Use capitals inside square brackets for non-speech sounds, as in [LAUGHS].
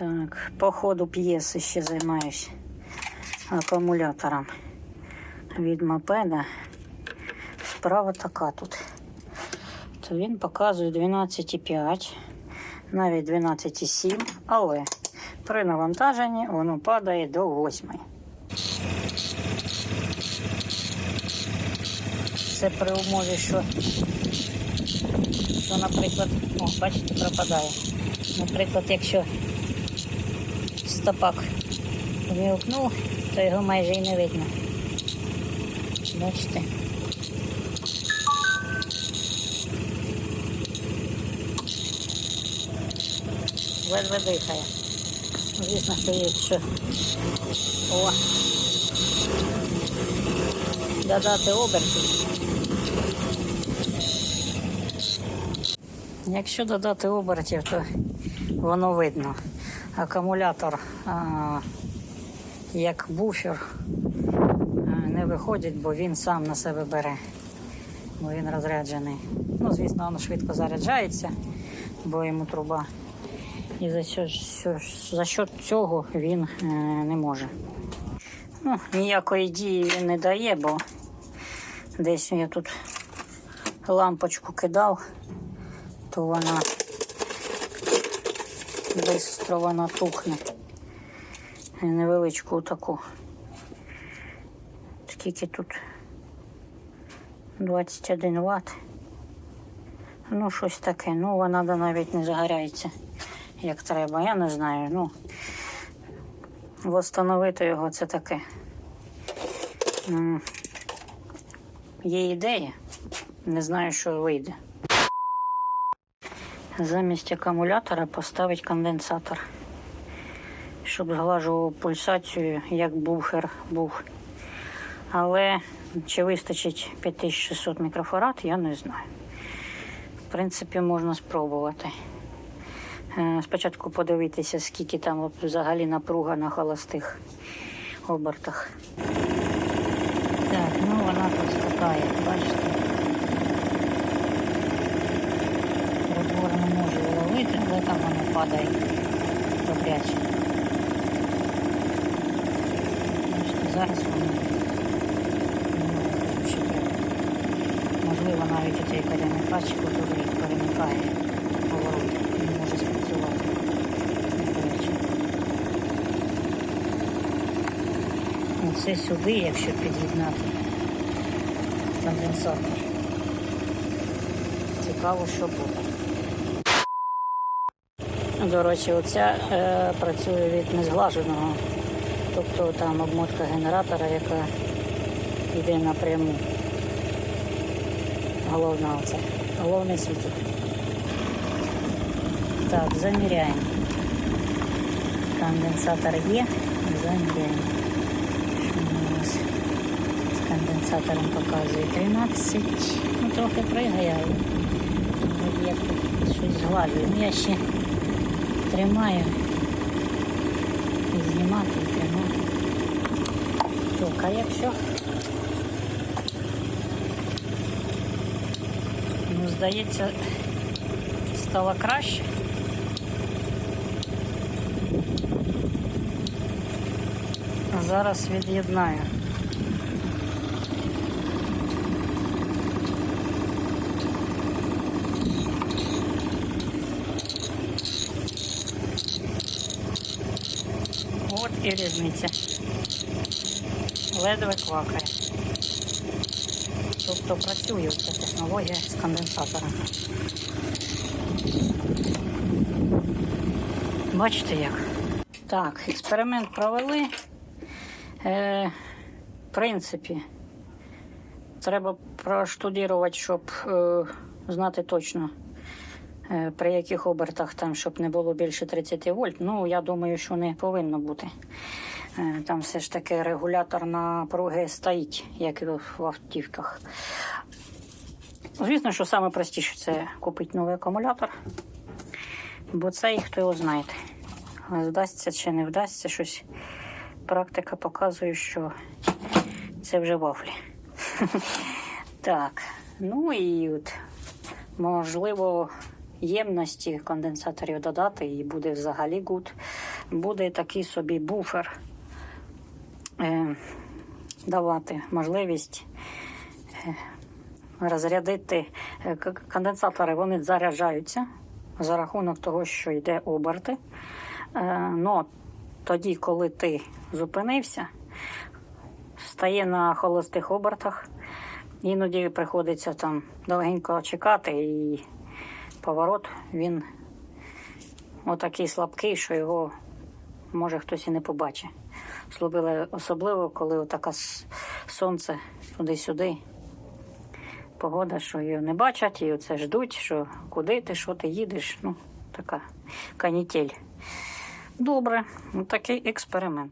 Так, по ходу п'єси ще займаюсь акумулятором від мопеда. Справа така тут. То він показує 12,5, навіть 12,7, але при навантаженні воно падає до 8. Це при умові, що, що наприклад, о, бачите, пропадає. Наприклад, якщо стопак вмілкнув, то його майже і не видно. Бачите? Ледве дихає. Звісно, є що. О! Додати обертів. Якщо додати обертів, то воно видно. Акумулятор як буфер не виходить, бо він сам на себе бере, бо він розряджений. Ну, звісно, воно швидко заряджається, бо йому труба. І за, що, що, за счет цього він е, не може. Ну, ніякої дії він не дає, бо десь я тут лампочку кидав, то вона бистро вона тухне. Невеличку таку. Скільки тут? 21 Вт. Ну, щось таке. Ну, вона навіть не загоряється, як треба. Я не знаю. Ну, восстановити його це таке. Є ідея. Не знаю, що вийде. Замість акумулятора поставить конденсатор, щоб зглажував пульсацію, як буфер був. Але чи вистачить 5600 мікрофарад, я не знаю. В принципі, можна спробувати. Е, Спочатку подивитися, скільки там взагалі напруга на холостих обертах. Так, ну вона тут скакає, бачите. Прибор не може ловити, але там воно падає добряче. Зараз воно. Можливо, навіть оцей перемикач, який перемикає поворот, він може спрацювати. Оце сюди, якщо під'єднати конденсатор. Цікаво, що буде. До речі, оця е, працює від незглаженого, тобто там обмотка генератора, яка йде напряму. Головна оце. Головний світок. Так, заміряємо. Конденсатор є. Заміряємо. З конденсатором показує 13. Ну, трохи пригає, але щось згладжує. Ну, я ще тримаю. І знімати, і тримати. Так, а якщо Ну, здається, стало краще. А зараз від'єднаю. І різниця. Ледве квакає. Тобто працює ця технологія з конденсатором. Бачите як? Так, експеримент провели. Е, в принципі, треба проштудірувати, щоб е, знати точно, при яких обертах там, щоб не було більше 30 вольт. Ну, я думаю, що не повинно бути. Е, Там все ж таки регулятор напруги стоїть, як і в автівках. Звісно, що саме простіше це купити новий акумулятор, бо цей хто його знає. Вдасться чи не вдасться щось. Практика показує, що це вже вафлі. [LAUGHS] Так, ну і от, можливо, ємності конденсаторів додати, і буде взагалі гуд. Буде такий собі буфер е, давати можливість е, розрядити е, конденсатори, вони заряджаються за рахунок того, що йде оберти. Е, но тоді, коли ти зупинився, стає на холостих обертах. Іноді приходиться там довгенько чекати, і поворот він отакий слабкий, що його може хтось і не побачить. Слабили особливо, коли отака с- сонце туди-сюди. Погода, що його не бачать, і оце ждуть, що куди ти, що ти їдеш. Ну, така канітель. Добре, ну такий експеримент.